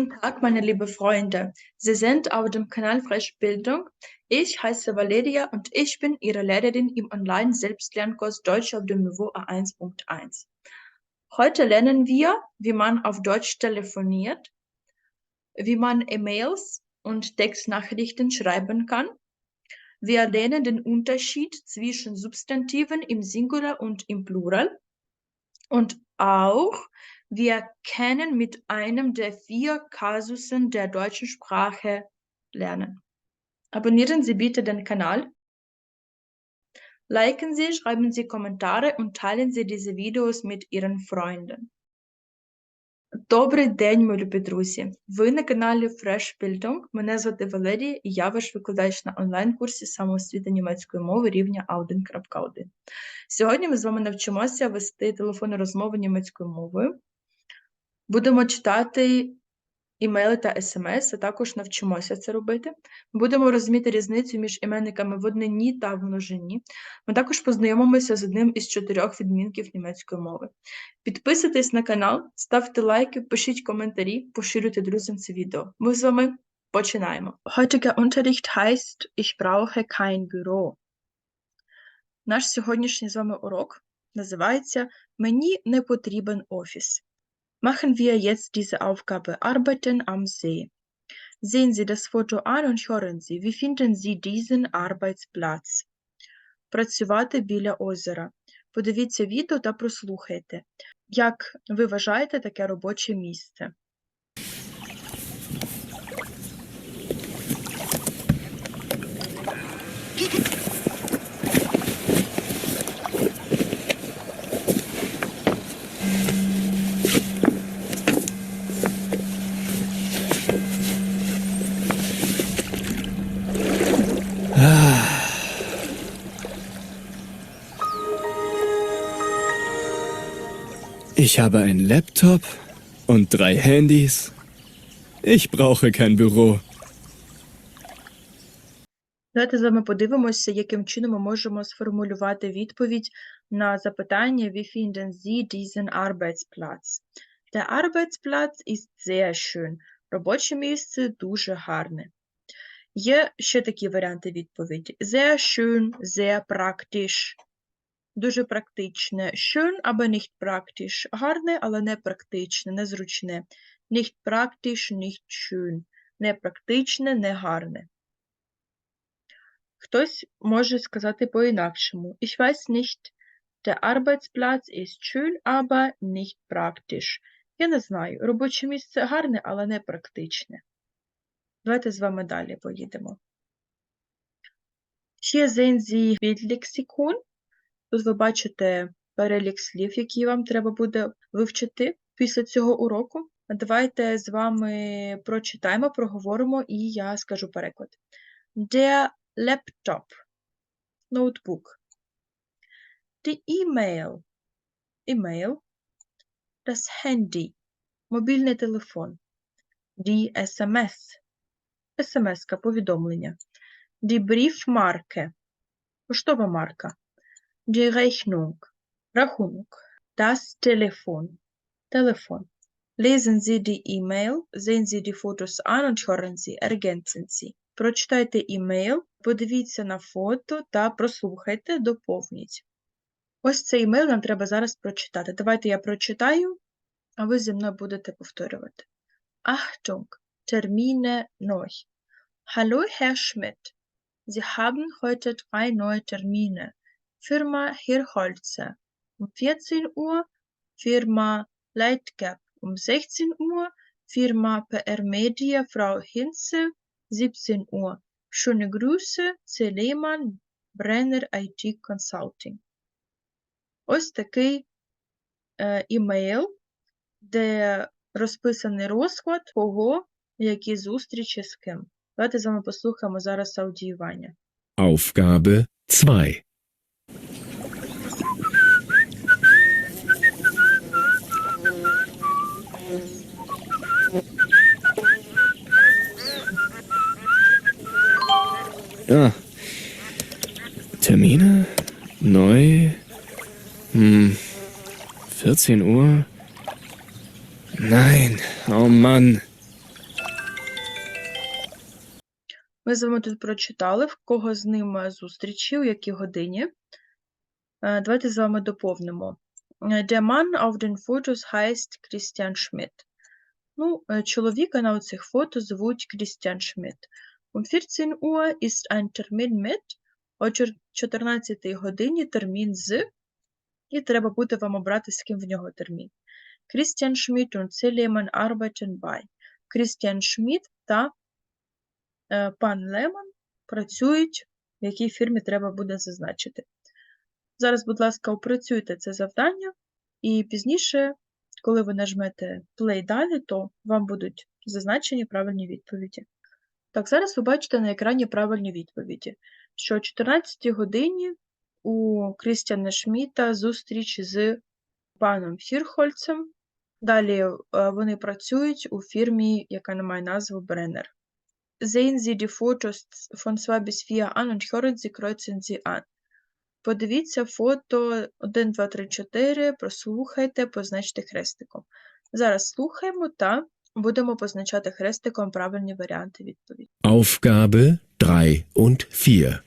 Guten Tag, meine liebe Freunde. Sie sind auf dem Kanal Freshbildung. Ich heiße Valeria und ich bin Ihre Lehrerin im Online-Selbstlernkurs Deutsch auf dem Niveau A1.1. Heute lernen wir, wie man auf Deutsch telefoniert, wie man E-Mails und Textnachrichten schreiben kann. Wir lernen den Unterschied zwischen Substantiven im Singular und im Plural und auch, wir können mit einem der vier Kasussen der deutschen Sprache lernen. Abonnieren Sie bitte den Kanal. Liken Sie, schreiben Sie Kommentare und teilen Sie diese Videos mit Ihren Freunden. Добрий день, мої любі друзі! Ви на каналі Fresh Bildung. Мене звати Валерія і я ваш викладач на онлайн-курсі самоосвіти німецької мови рівня A1.1. Сьогодні ми з вами навчимося вести телефонну розмову німецькою мовою. Будемо читати імейли та смс, а також навчимося це робити. Будемо розуміти різницю між іменниками в однині та в множині. Ми також познайомимося з одним із чотирьох відмінків німецької мови. Підписуйтесь на канал, ставте лайки, пишіть коментарі, поширюйте друзям це відео. Ми з вами починаємо. Heutiger Unterricht heißt Ich brauche kein Büro. Наш сьогоднішній з вами урок називається Мені не потрібен офіс. Machen wir jetzt diese Aufgabe Arbeiten am See. Sehen Sie das Foto an und hören Sie, wie finden Sie diesen Arbeitsplatz? Працювати біля озера. Подивіться відео та прослухайте, як ви вважаєте таке робоче місце. Ich habe einen Laptop und drei Handys. Ich brauche kein Büro. Давайте з вами подивимося, яким чином ми можемо сформулювати відповідь на запитання Wie finden Sie diesen Arbeitsplatz? Der Arbeitsplatz ist sehr schön. Робоче місце дуже гарне. Є ще такі варіанти відповіді. Sehr schön, sehr praktisch. Дуже практичне. Schön, aber nicht praktisch. Гарне, але не практичне, незручне. Nicht praktisch, nicht schön. Не гарне. Хтось може сказати по-інакшому. Ich weiß nicht, der Arbeitsplatz ist schön, aber nicht praktisch. Я не знаю. Робоче місце гарне, але не практичне. Давайте з вами далі поїдемо. Hier sehen Sie Bildlexikon. Тут ви бачите перелік слів, які вам треба буде вивчити після цього уроку. Давайте з вами прочитаємо, проговоримо, і я скажу переклад. Der Laptop, ноутбук. Die E-Mail, E-Mail. Das Handy, мобільний телефон. Die SMS, SMS-ка, повідомлення. Die Briefmarke, поштова марка. Die Rechnung, Rachunok. Das Telefon, Telefon. Lesen Sie die E-Mail, sehen Sie die Fotos an und hören Sie, ergänzen Sie. Прочитайте імейл, подивіться на фото та прослухайте, доповніть. Ось цей імейл нам треба зараз прочитати. Давайте я прочитаю, а ви зі мною будете повторювати. Achtung, Termine neu. Hallo, Herr Schmidt. Sie haben heute drei neue Termine. Firma Hirholze um 14 Uhr, Firma Lightgap um 16 Uhr, Firma PR Media Frau Hinze 17 Uhr. Schöne Grüße, C. Lehmann, Brenner IT Consulting. Ось такий е, імейл, де розписаний розклад кого, які зустрічі з ким. Давайте з вами послухаємо зараз аудіювання. Aufgabe 2. Ah. Termine? Neu? Hm. 14 Uhr? Nein. Oh Mann. Ми з вами тут прочитали, в кого з ним зустрічі, у якій годині. Е, Давайте з вами доповнимо. Е, Der Mann auf den Fotos heißt Christian Schmidt. Ну, е, чоловіка на оцих фото звуть Крістіан Шмидт. Um 14 Uhr ist ein Termin mit. О 14 годині термін з. І треба буде вам обрати, з ким в нього термін. Christian Schmidt und Lehmann arbeiten bei. Крістіан Шмідт та е, пан Лемон працюють, в якій фірмі треба буде зазначити. Зараз, будь ласка, опрацюйте це завдання, і пізніше, коли ви нажмете play далі, то вам будуть зазначені правильні відповіді. Так, зараз ви бачите на екрані правильні відповіді, що о 14 годині у Крістіана Шміта зустріч з паном Фірхольцем. Далі е, вони працюють у фірмі, яка не має назву Brenner. Sehen Sie die Fotos von 2 bis 4 an und hören Sie, kreuzen Sie an. Подивіться фото 1, 2, 3, 4, прослухайте, позначте хрестиком. Зараз слухаємо та будемо позначати хрестиком правильні варіанти відповіді. Aufgabe 3 und 4.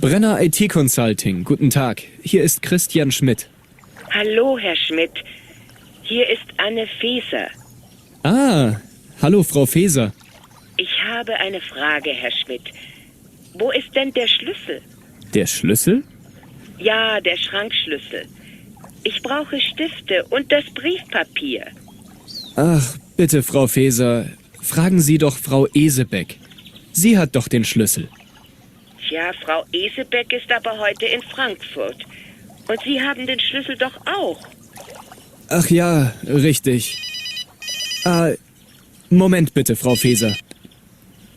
Brenner IT Consulting, guten Tag. Hier ist Christian Schmidt. Hallo, Herr Schmidt. Hier ist Anne Feser. Ah, hallo Frau Feser. Ich habe eine Frage, Herr Schmidt. Wo ist denn der Schlüssel? Der Schlüssel? Ja, der Schrankschlüssel. Ich brauche Stifte und das Briefpapier. Ach, bitte, Frau Feser, fragen Sie doch Frau Esebeck. Sie hat doch den Schlüssel. Tja, Frau Esebeck ist aber heute in Frankfurt. Und Sie haben den Schlüssel doch auch. Ach ja, richtig. Ah, Moment bitte, Frau Feser.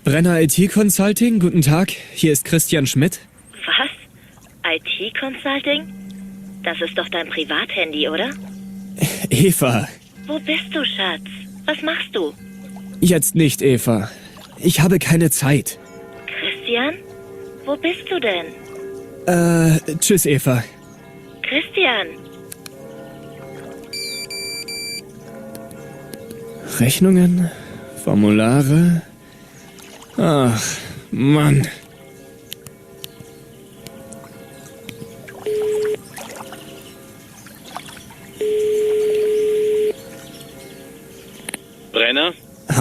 Brenner IT Consulting, guten Tag. Hier ist Christian Schmidt. Was? IT-Consulting? Das ist doch dein Privathandy, oder? Eva. Wo bist du, Schatz? Was machst du? Jetzt nicht, Eva. Ich habe keine Zeit. Christian? Wo bist du denn? Äh, tschüss, Eva. Christian! Rechnungen? Formulare? Ach, Mann.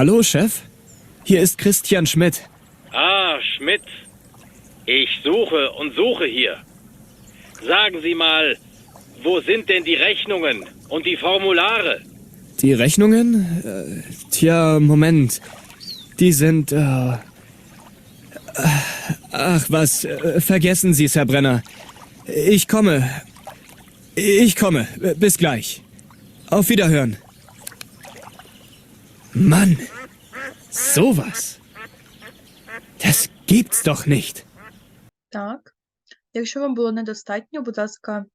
Hallo, Chef? Hier ist Christian Schmidt. Ah, Schmidt. Ich suche und suche hier. Sagen Sie mal, wo sind denn die Rechnungen und die Formulare? Die Rechnungen? Äh, tja, Moment. Die sind. Äh, ach was, äh, vergessen Sie es, Herr Brenner. Ich komme. Ich komme. Bis gleich. Auf Wiederhören. Mann, sowas. Das gibt's doch nicht. Так. Якщо вам було недостатньо, будь ласка,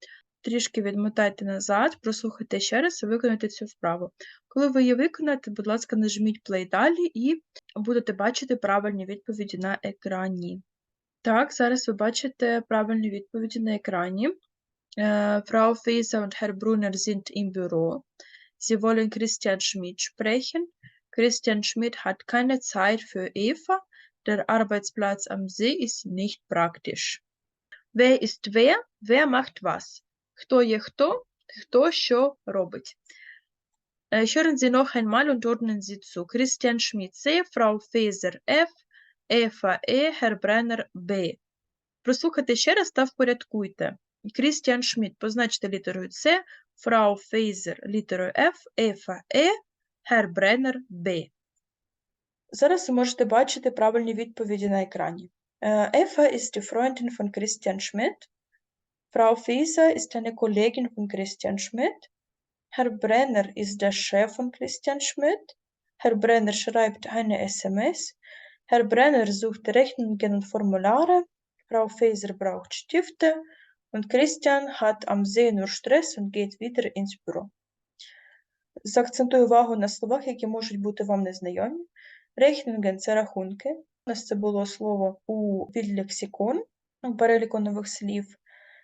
трішки відмотайте назад, прослухайте ще раз і виконайте цю вправу. Коли ви її виконаєте, будь ласка, нажміть play далі і будете бачити правильні відповіді на екрані. Так, зараз ви бачите правильні відповіді на екрані. Frau Faeser und Herr Brunner sind im Büro. Sie wollen Christian Schmidt sprechen. Christian Schmidt hat keine Zeit für Eva. Der Arbeitsplatz am See ist nicht praktisch. Wer ist wer? Wer macht was? Хто є хто? Хто що робить? Äh, Hören Sie noch einmal und ordnen Sie zu. Christian Schmidt C, Frau Faeser F, Eva E, Herr Brenner B. Прослухайте ще раз та впорядкуйте. Крістіан Шмідт позначте літерою С, Фрау Фейзер літерою F, Ефа Е, Гер Бреннер Б. Зараз ви можете бачити правильні відповіді на екрані. Äh, Eva ist die Freundin von Christian Schmidt. Frau Fieser ist eine Kollegin von Christian Schmidt. Herr Brenner ist der Chef von Christian Schmidt. Herr Brenner schreibt eine SMS. Herr Brenner sucht Rechnungen und Formulare. Frau Fieser braucht Stifte. Und Christian hat am See nur Stress und geht wieder ins Büro. Заакцентую увагу на словах, які можуть бути вам незнайомі. Рейхнінген – це рахунки. У нас це було слово у відлексикон, у переліку нових слів.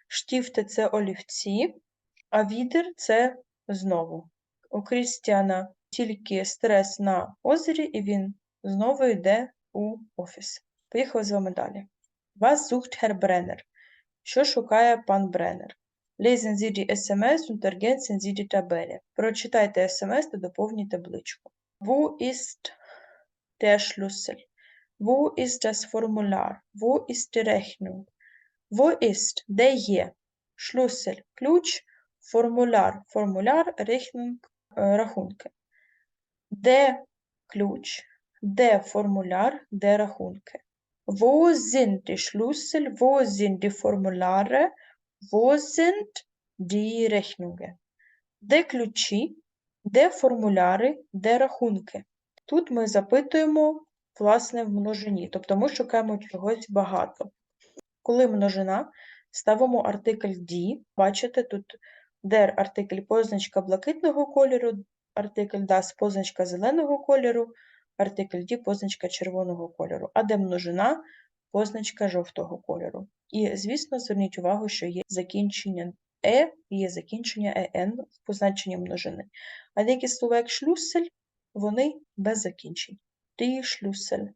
Штіфти – це олівці, а відер – це знову. У Крістіана тільки стрес на озері, і він знову йде у офіс. Поїхали з вами далі. Was sucht Herr? Що шукає пан Бреннер? Lesen Sie die SMS und ergänzen Sie die Tabelle. Прочитайте смс та доповніть табличку. Wo ist der Schlüssel? Wo ist das Formular? Wo ist die Rechnung? Wo ist, де є? Schlüssel – ключ, формуляр, формуляр, Rechnung – е, рахунки. Де ключ, де формуляр, де рахунки. Wo sind die Schlüssel? Wo sind die Formulare? Wo sind die Rechnungen? Де ключі, де формуляри, де рахунки? Тут ми запитуємо, власне, в множині, тобто ми шукаємо чогось багато. Коли множина, ставимо артикль «die». Бачите, тут der артикль позначка блакитного кольору, артикль das позначка зеленого кольору, артикль «die» позначка червоного кольору, а де множина позначка жовтого кольору. І, звісно, зверніть увагу, що є закінчення е є закінчення ен в позначенні множини. А деякі слова, як шлюсель, вони без закінчень. Die Schlüssel.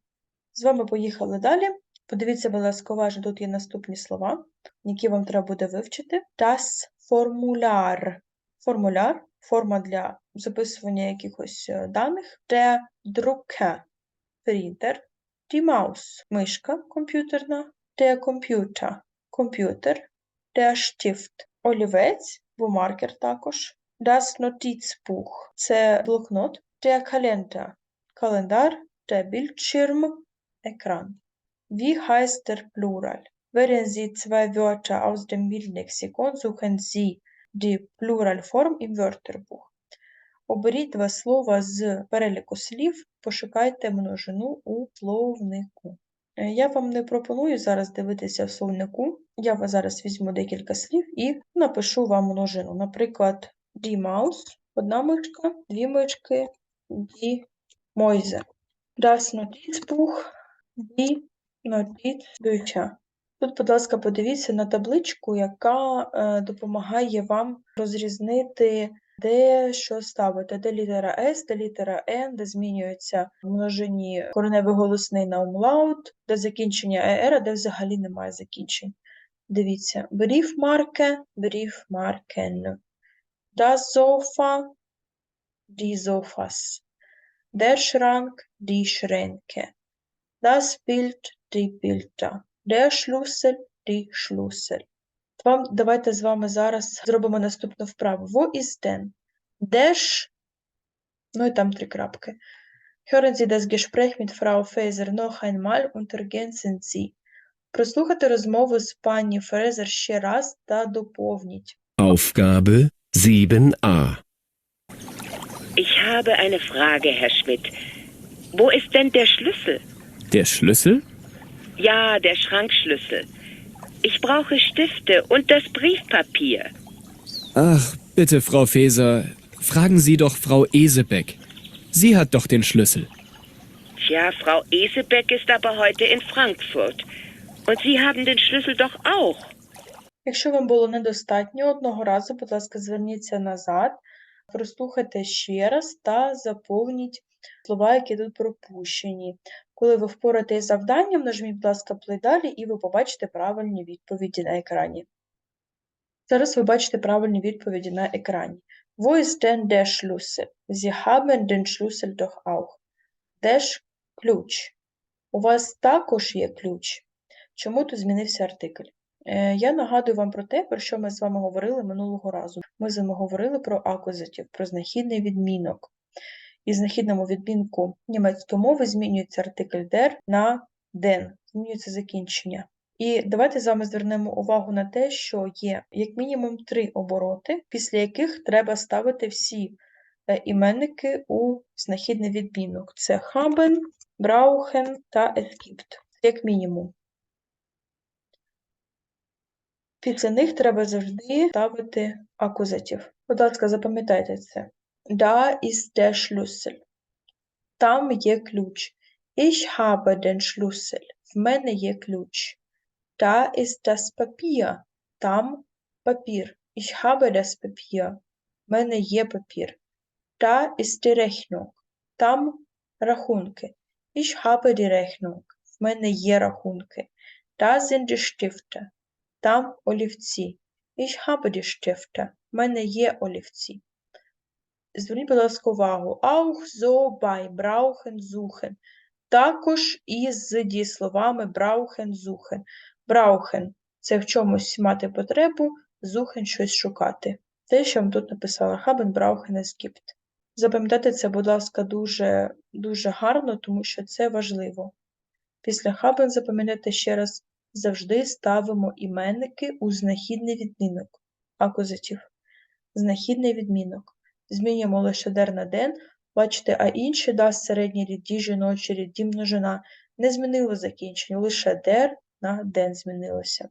З вами поїхали далі. Подивіться, будь ласка, уважно, тут є наступні слова, які вам треба буде вивчити. Das Formular. Формуляр, форма для записування якихось е, даних. Der Drucker. Принтер. Die Maus. Мишка комп'ютерна. Der Computer. Комп'ютер. Der Stift. Олівець, бо маркер також. Das Notizbuch. Це блокнот. Der Kalender. Календар. Der Bildschirm. Екран. Wie heißt der Plural? Wählen Sie zwei Wörter aus dem Bildlexikon, suchen Sie die Pluralform im Wörterbuch. Оберіть два слова з переліку слів, пошукайте множину у словнику. Е, Я вам не пропоную зараз дивитися в словнику. Я зараз візьму декілька слів і напишу вам множину. Наприклад, die Maus – одна мишка, дві мишки, die Mäuse. Das Notizbuch, die Notizbücher. Тут, будь ласка, подивіться на табличку, яка е, допомагає вам розрізнити, де що ставити, де літера S, де літера N, де змінюється в множині кореневий голосний на умлаут, де закінчення а де взагалі немає закінчень. Дивіться, Briefmarke, Briefmarken, das Sofa, die Sofas, der Schrank, die Schränke, das Bild, die. Вам, давайте з вами зараз зробимо наступну вправу. Wo ist denn? Де ж? Ну і там три крапки. Hören Sie das Gespräch mit Frau Faeser noch einmal und ergänzen Sie. Прослухайте розмову з пані Фрезер ще раз та доповніть. Aufgabe 7a. Ich habe eine Frage, Herr Schmidt. Wo ist denn der Schlüssel? Der Schlüssel? Ja, der Schrankschlüssel. Ich brauche Stifte und das Briefpapier. Ach, bitte, Frau Feser, fragen Sie doch Frau Esebeck. Sie hat doch den Schlüssel. Tja, Frau Esebeck ist aber heute in Frankfurt. Und Sie haben den Schlüssel doch auch. Якщо вам було недостатньо одного разу, будь ласка, зверніться назад, прослухайте ще раз та заповніть слова, які тут пропущені. Коли ви впораєтесь завданням, нажміть, будь ласка, play далі, і ви побачите правильні відповіді на екрані. Зараз ви бачите правильні відповіді на екрані. Wo ist denn der Schlüssel? Sie haben den Schlüssel doch auch. Де ж ключ? У вас також є ключ. Чому тут змінився артикль? Е, Я нагадую вам про те, про що ми з вами говорили минулого разу. Ми з вами говорили про акузатив, про знахідний відмінок. І знахідному відмінку німецької мови змінюється артикль der на den, змінюється закінчення. І давайте з вами звернемо увагу на те, що є як мінімум три обороти, після яких треба ставити всі е, іменники у знахідний відмінок. Це haben, brauchen та gibt, як мінімум. Після них треба завжди ставити акузатив. Будь ласка, запам'ятайте це. Da ist der Schlüssel. Там є ключ. Ich habe den Schlüssel. В мене є ключ. Da ist das Papier. Там папір. Ich habe das Papier. В мене є папір. Da ist die Rechnung. Там рахунки. Ich habe die Rechnung. В мене є рахунки. Da sind die Stifte. Там олівці. Ich habe die Stifte. В мене є олівці. Зверніть, будь ласка, увагу. Auch so bei brauchen, suchen. Також із дієсловами suchen. Brauchen – це в чомусь мати потребу, suchen – щось шукати. Те, що вам тут написала. Haben, brauchen, es gibt. Запам'ятайте це, будь ласка, дуже, дуже гарно, тому що це важливо. Після haben запам'ятайте ще раз, завжди ставимо іменники у знахідний відмінок. Акузатив. Знахідний відмінок. Змінюємо лише der на den. Бачите, а інші да, середній рід, ді жіночий множина не змінило закінчення, лише der на den змінилося.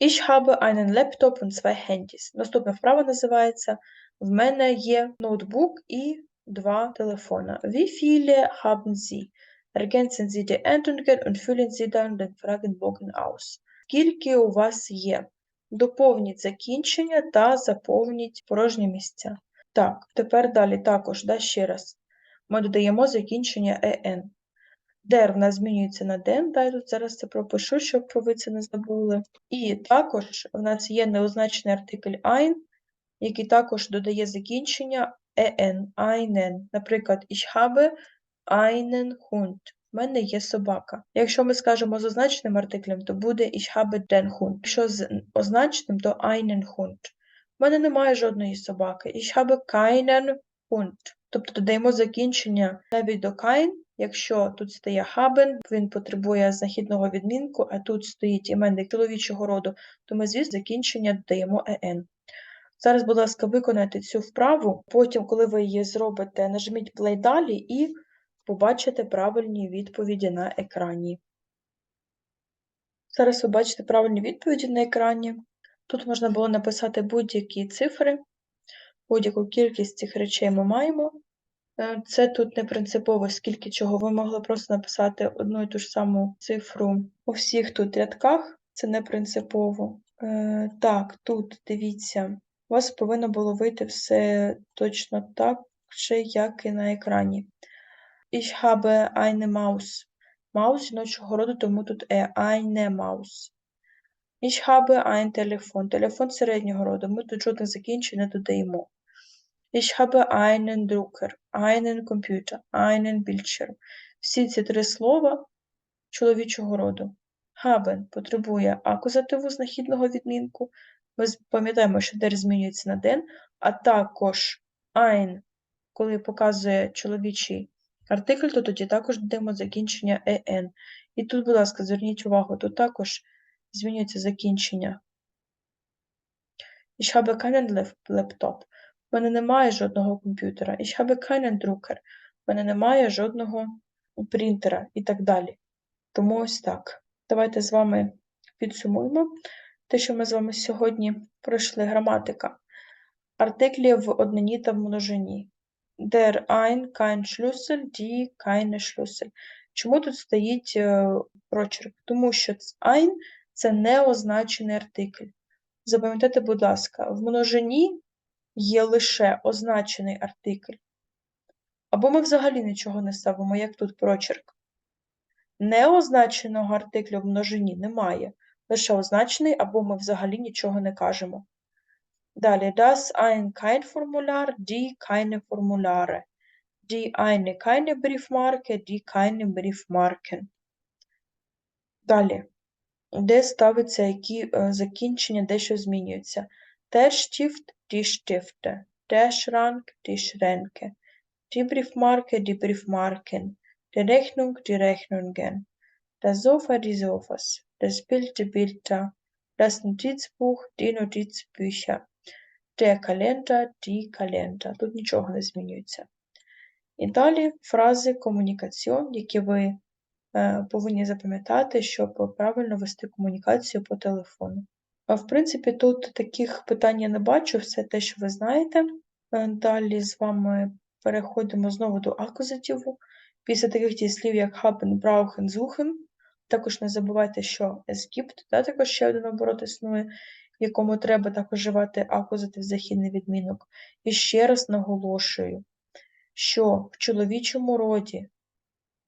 Ich habe einen Laptop und zwei Handys. Наступна вправа називається В мене є ноутбук і два телефона. Wie viele haben Sie? Ergänzen Sie die Endungen und füllen Sie dann den Fragenbogen aus. Скільки у вас є? Доповніть закінчення та заповніть порожні місця. Так, тепер далі також, да, ще раз. Ми додаємо закінчення «en». Der в нас змінюється на den, да, я тут зараз це пропишу, щоб ви це не забули. І також в нас є неозначений артикль ein, який також додає закінчення en, einen. Наприклад, ich habe einen Hund. В мене є собака. Якщо ми скажемо з означеним артиклем, то буде ich habe den Hund. Якщо з означеним, то einen Hund. В мене немає жодної собаки. Ich habe keinen Hund. Тобто додаємо закінчення навіть до kein, якщо тут стає haben, він потребує знахідного відмінку, а тут стоїть іменник чоловічого роду, то ми, звісно, закінчення додаємо en. Зараз, будь ласка, виконайте цю вправу. Потім, коли ви її зробите, нажміть play далі і побачите правильні відповіді на екрані. Зараз ви бачите правильні відповіді на екрані. Тут можна було написати будь-які цифри, будь-яку кількість цих речей ми маємо. Е, Це тут не принципово, скільки чого. Ви могли просто написати одну і ту ж саму цифру у всіх тут рядках, це не принципово. Е, Так, тут дивіться, у вас повинно було вийти все точно так же, як і на екрані. Ich habe eine Maus. Маус жіночого роду, тому тут е eine Maus. Ich habe ein Telefon. Телефон середнього роду. Ми тут жодних закінчень не додаємо. Ich habe einen Drucker, einen Computer, einen Bildschirm. Всі ці три слова чоловічого роду. Haben потребує акузативу знахідного відмінку. Ми пам'ятаємо, що der змінюється на den, а також ein, коли показує чоловічий артикль, то тоді також додаємо закінчення en. І тут, будь ласка, зверніть увагу, тут також змінюється закінчення. Ich habe keinen Lap- Laptop. В мене немає жодного комп'ютера. Ich habe keinen Drucker. В мене немає жодного принтера і так далі. Тому ось так. Давайте з вами підсумуємо те, що ми з вами сьогодні пройшли. Граматика. Артиклі в однині та в множині. Der ein kein Schlüssel, die keine Schlüssel. Чому тут стоїть е, прочерк? Тому що ein – це неозначений артикль. Запам'ятайте, будь ласка, в множині є лише означений артикль. Або ми взагалі нічого не ставимо, як тут прочерк. Неозначеного артиклю в множині немає. Лише означений, або ми взагалі нічого не кажемо. Далі, das ein kein Formular, die keine Formulare. Die eine keine Briefmarke, die keine Briefmarken. Далі, де ставиться які е, закінчення, змінюються. Der Stift, die Stifte. Der Schrank, die Schränke. Die Briefmarke, die Briefmarken. Die Rechnung, die Bilder. Das Notizbuch, die Notizbücher. Der Kalender, die Kalender. Тут нічого не змінюється. І далі фрази комунікаціон, які ви е, повинні запам'ятати, щоб правильно вести комунікацію по телефону. В принципі, тут таких питань я не бачу, все те, що ви знаєте. Е, Далі з вами переходимо знову до акузативу. Після таких дієслів, як haben, brauchen, suchen. Також не забувайте, що es да, також ще один оборот існує, якому треба також вживати акузатив західний відмінок. І ще раз наголошую, що в чоловічому роді,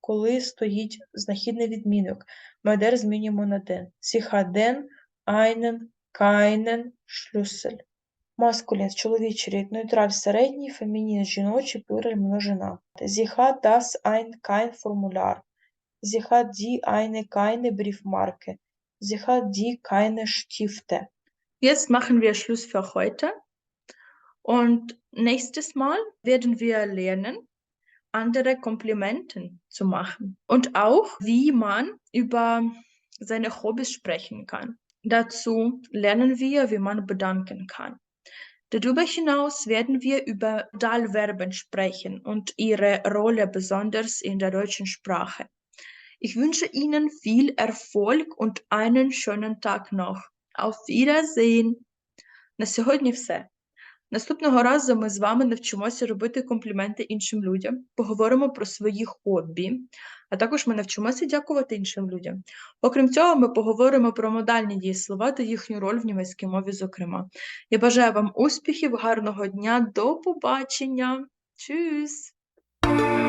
коли стоїть знахідний відмінок, ми змінюємо на hat den einen, keinen Schlüssel. Маскулін, чоловічий рід, нейтраль середній, фемінін, жіночий, плюраль, множина. Sie das ein, kein. Sie hat die eine, keine Briefmarke. Hat die keine Stifte. Jetzt machen wir Schluss für heute. Und nächstes Mal werden wir lernen, andere Komplimenten zu machen. Und auch, wie man über seine Hobbys sprechen kann. Dazu lernen wir, wie man bedanken kann. Darüber hinaus werden wir über Modalverben sprechen und ihre Rolle besonders in der deutschen Sprache. Ich wünsche Ihnen viel Erfolg und einen schönen Tag noch. Auf Wiedersehen! На сьогодні все. Наступного разу ми з вами навчимося робити компліменти іншим людям, поговоримо про свої хобі, а також ми навчимося дякувати іншим людям. Окрім цього, ми поговоримо про модальні дієслова та їхню роль в німецькій мові, зокрема. Я бажаю вам успіхів, гарного дня, до побачення. Tschüss!